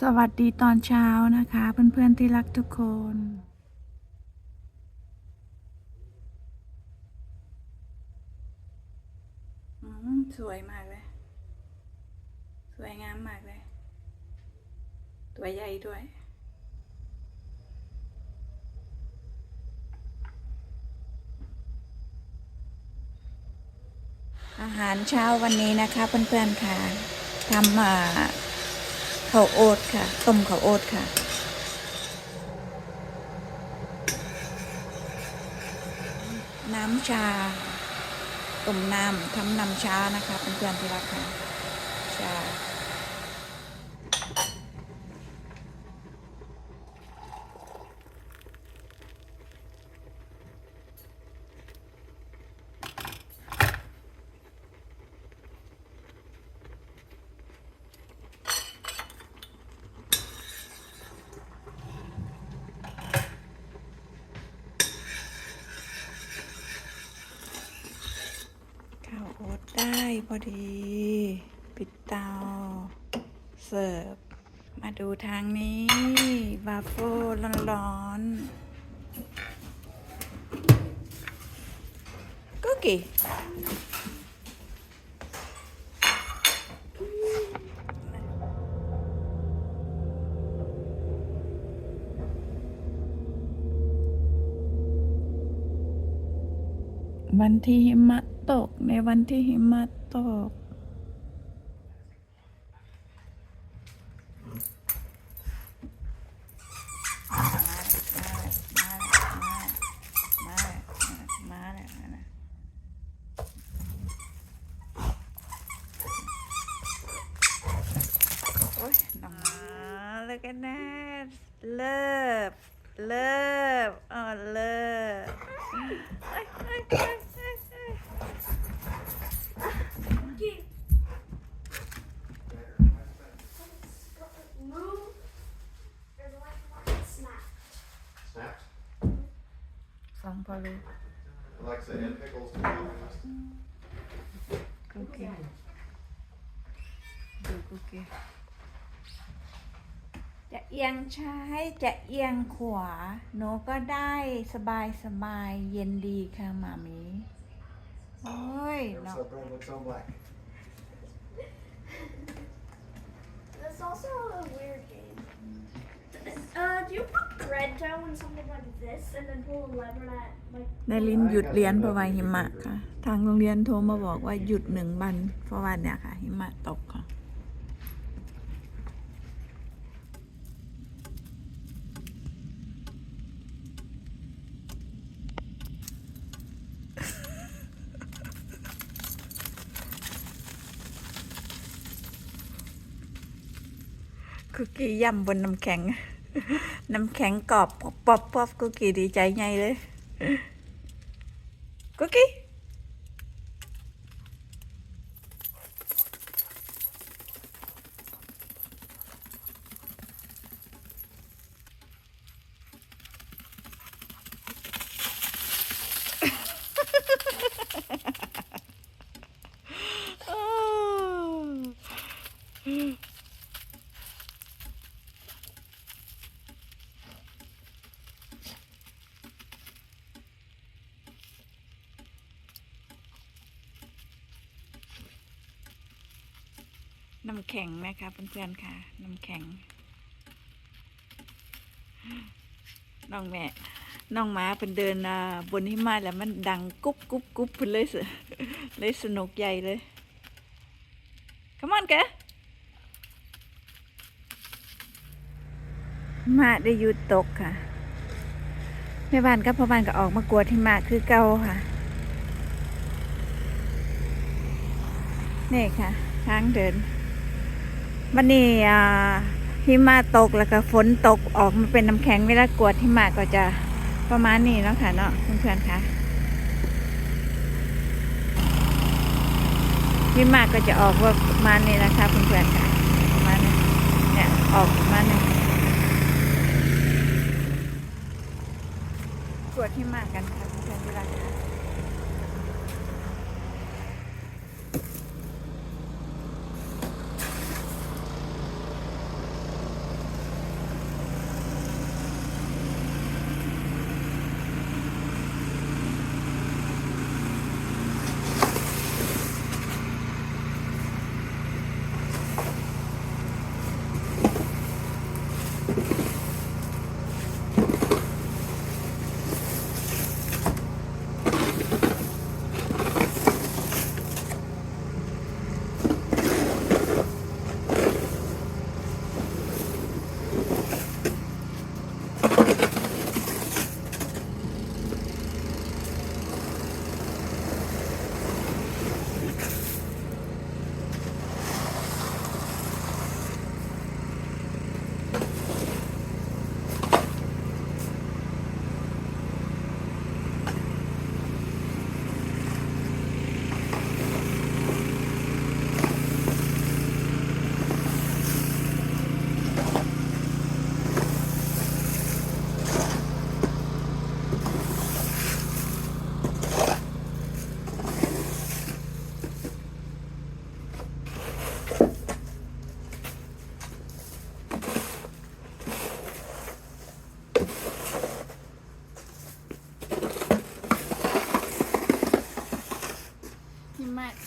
สวัสดีตอนเช้านะคะ เพื่อนๆที่รักทุกคน สวยมากเลย สวยงามมากเลย ตัวใหญ่ด้วย อาหารเช้าวันนี้นะคะ เพื่อนๆค่ะทำมา ข้าวโอ๊ตค่ะ ต้มข้าวโอ๊ตค่ะ น้ำชาต้มน้ำทำน้ำชานะคะเพื่อนๆที่รักค่ะชา ข้าวโอ๊ตได้ พอดี ปิดเตา เสิร์ฟ มาดูทางนี้วาฟเฟิลร้อนๆกุ๊ วันที่หิมะตก ในวันที่หิมะตกมาแล้วมาแล้วมาแล้ว โอ้ยน้องเลยกันนะเลิฟเลิฟอ๋อเลิฟเอ้ยเอ้ยเอ้ยเอ้ยเอ้ย Move. There's a white one. Snap. Snapped. ฟังพอรู้ Alexa, add pickles to my list. กุ๊กกี้ดูกุ๊กกี้จะเอียงซ้ายจะเอียงขวาหนูก็ได้สบายสบายเย็นดีค่ะหมามีโอ้ย Never เนาะ saw bread look so black. There's also a weird game. Uh, do you put bread down in something like this and then pull a lever that like ได้ลินหยุดเรียนเพราะว่าหิมะค่ะ ทางโรงเรียนโทรมาบอกว่าหยุดหนึ่งวันเพราะว่าเนี่ยค่ะ หิมะตกค่ะ คุกกี้ย่ำบนน้ำแข็ง น้ำแข็งกรอบป๊อปป๊อปป๊อปคุกกี้ดีใจไงเลยคุกกี้ น้ำแข็งนะคะเพื่อนๆค่ะ น้ำแข็ง น้องแม่ น้องหมาเป็นเดินบนหิมะแล้วมันดังกุ๊บกุ๊บกุ๊บเพิ่นเลยสเลยสนุกใหญ่เลย Come on แกมาได้หยุดตกค่ะแม่บ้านกับพ่อบ้านก็ออกมากวดหิมะคือเก่าค่ะนี่ค่ะทางเดิน วันนี้หิมะตกแล้วก็ฝนตกออกมาเป็นน้ำแข็งเวลากวดหิมะก็จะประมาณนี้เนาะค่ะเนาะเพื่อนๆค่ะหิมะก็จะออกว่าประมาณนี้นะคะเพื่อนๆค่ะ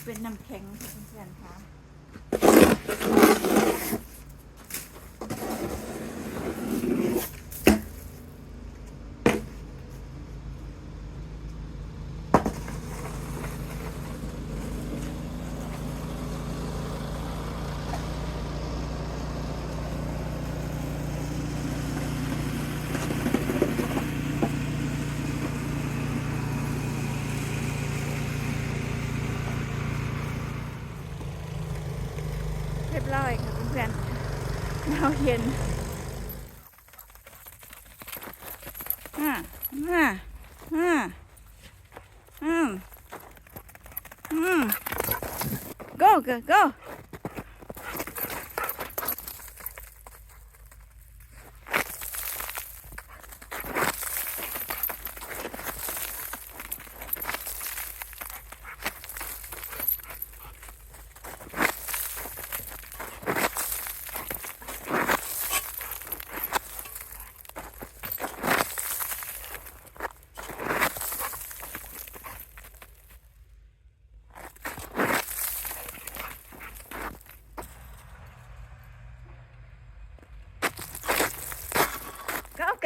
เป็นน้ำแข็งค่ะเพื่อนๆค่ะ ร้อยค่ะเพื่อนๆหนาวเย็นอ่าอ่าอ่าอืมอืม go go go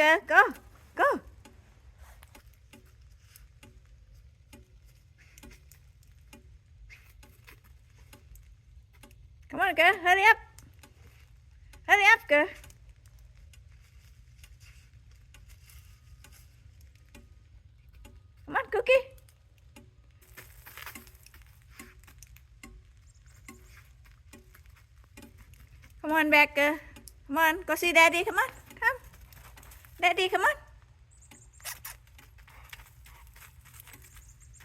ก็เกก็ก็ขมันเก hurry up hurry up เก Come on, Cookie. Come on, Becca. Come on, go see Daddy. Come on, come. Daddy, come on.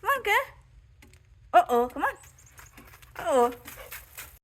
Come on, girl. Uh oh, come on. Uh oh.